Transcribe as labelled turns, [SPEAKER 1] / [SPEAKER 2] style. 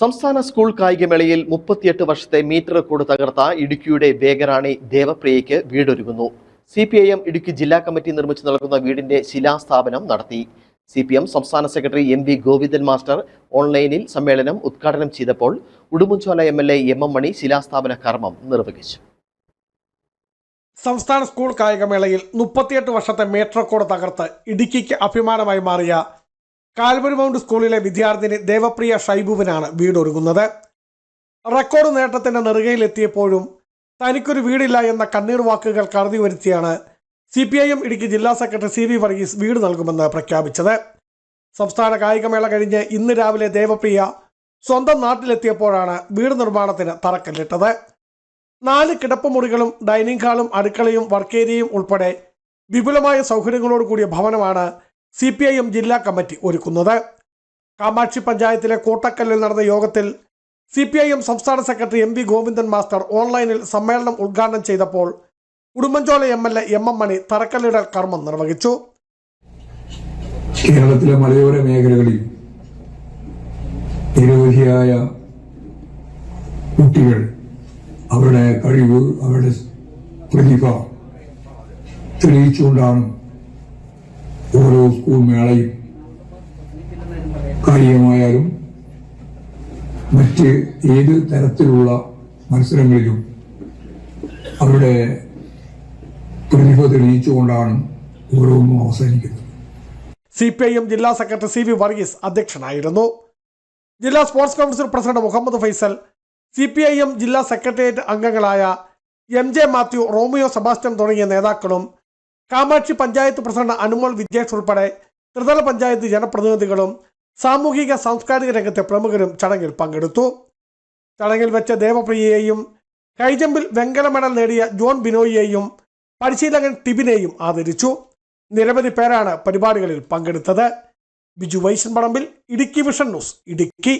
[SPEAKER 1] സംസ്ഥാന സ്കൂൾ കായികമേളയിൽ മുപ്പത്തിയെട്ട് വർഷത്തെ മീറ്റർ റെക്കോർഡ് തകർത്ത ഇടുക്കിയുടെ വേഗറാണി ദേവപ്രിയയ്ക്ക് വീടൊരുങ്ങുന്നു. C P I M Idukki ജില്ലാ കമ്മിറ്റി നിർമ്മിച്ചു നൽകുന്ന വീടിന്റെ ശിലാസ്ഥാപനം നടത്തി. സി പി എം സംസ്ഥാന secretary M V Govindan master ഓൺലൈനിൽ സമ്മേളനം ഉദ്ഘാടനം ചെയ്തപ്പോൾ Udumbanchola M L A M M Mani ശിലാസ്ഥാപന കർമ്മം നിർവഹിച്ചു.
[SPEAKER 2] സംസ്ഥാന സ്കൂൾ കായികമേളയിൽ മുപ്പത്തിയെട്ട് വർഷത്തെ മീറ്റർ റെക്കോർഡ് തകർത്ത് ഇടുക്കിക്ക് അഭിമാനമായി മാറിയ കാൽവരി മൗണ്ട് സ്കൂളിലെ വിദ്യാർത്ഥിനി ദേവപ്രിയ ഷൈബുവിനാണ് വീടൊരുങ്ങുന്നത്. റെക്കോർഡ് നേട്ടത്തിന്റെ നെറുകയിലെത്തിയപ്പോഴും തനിക്കൊരു വീടില്ല എന്ന കണ്ണീർ വാക്കുകൾ കരുതി വരുത്തിയാണ് C P I M Idukki ജില്ലാ സെക്രട്ടറി സി വി വർഗീസ് വീട് നൽകുമെന്ന് പ്രഖ്യാപിച്ചത്. സംസ്ഥാന കായികമേള കഴിഞ്ഞ് ഇന്ന് രാവിലെ ദേവപ്രിയ സ്വന്തം നാട്ടിലെത്തിയപ്പോഴാണ് വീട് നിർമ്മാണത്തിന് തറക്കല്ലിട്ടത്. നാല് കിടപ്പുമുറികളും ഡൈനിങ് ഹാളും അടുക്കളയും വർക്കേരിയയും ഉൾപ്പെടെ വിപുലമായ സൗകര്യങ്ങളോട് കൂടിയ ഭവനമാണ് സി പി ഐ എം ജില്ലാ കമ്മിറ്റി ഒരുക്കുന്നത്. കാമാക്ഷി പഞ്ചായത്തിലെ കോട്ടക്കല്ലിൽ നടന്ന യോഗത്തിൽ സി പി ഐ എം സംസ്ഥാന secretary M V Govindan master ഓൺലൈനിൽ സമ്മേളനം ഉദ്ഘാടനം ചെയ്തപ്പോൾ Udumbanchola M L A M M Mani തറക്കല്ലിടൽ കർമ്മം നിർവഹിച്ചു.
[SPEAKER 3] കേരളത്തിലെ മലയോര മേഖലകളിൽ നിരവധിയായ കുട്ടികൾ അവരുടെ കഴിവ് അവരുടെ പ്രതിഭ തെളിയിച്ചുകൊണ്ടാണ് ഓരോ സ്കൂൾ മേളയും കായികമായാലും മറ്റ് ഏത് തരത്തിലുള്ള മത്സരങ്ങളിലും അവരുടെ പ്രതിഭ തെളിയിച്ചുകൊണ്ടാണ് ഓരോന്നും അവസാനിക്കുന്നത്.
[SPEAKER 2] സി പി ഐ എം ജില്ലാ സെക്രട്ടറി സി വി വർഗീസ് അധ്യക്ഷനായിരുന്നു. ജില്ലാ sports council president Muhammad Faisal C P I M ജില്ലാ സെക്രട്ടേറിയറ്റ് അംഗങ്ങളായ എം ജെ മാത്യു റോമിയോ സെബാസ്റ്റ്യൻ തുടങ്ങിയ നേതാക്കളും കാമാക്ഷി പഞ്ചായത്ത് പ്രസിഡന്റ് അനുമോൾ വിജേഷ് ഉൾപ്പെടെ ത്രിതല പഞ്ചായത്ത് ജനപ്രതിനിധികളും സാമൂഹിക സാംസ്കാരിക രംഗത്തെ പ്രമുഖരും ചടങ്ങിൽ പങ്കെടുത്തു. ചടങ്ങിൽ വെച്ച ദേവപ്രിയയെയും കൈജമ്പിൽ വെങ്കല മെഡൽ നേടിയ ജോൺ ബിനോയിയെയും പരിശീലകൻ ടിബിനെയും ആദരിച്ചു. നിരവധി പേരാണ് പരിപാടികളിൽ പങ്കെടുത്തത്. Biju Vaishan Parambil Idukki vision news Idukki.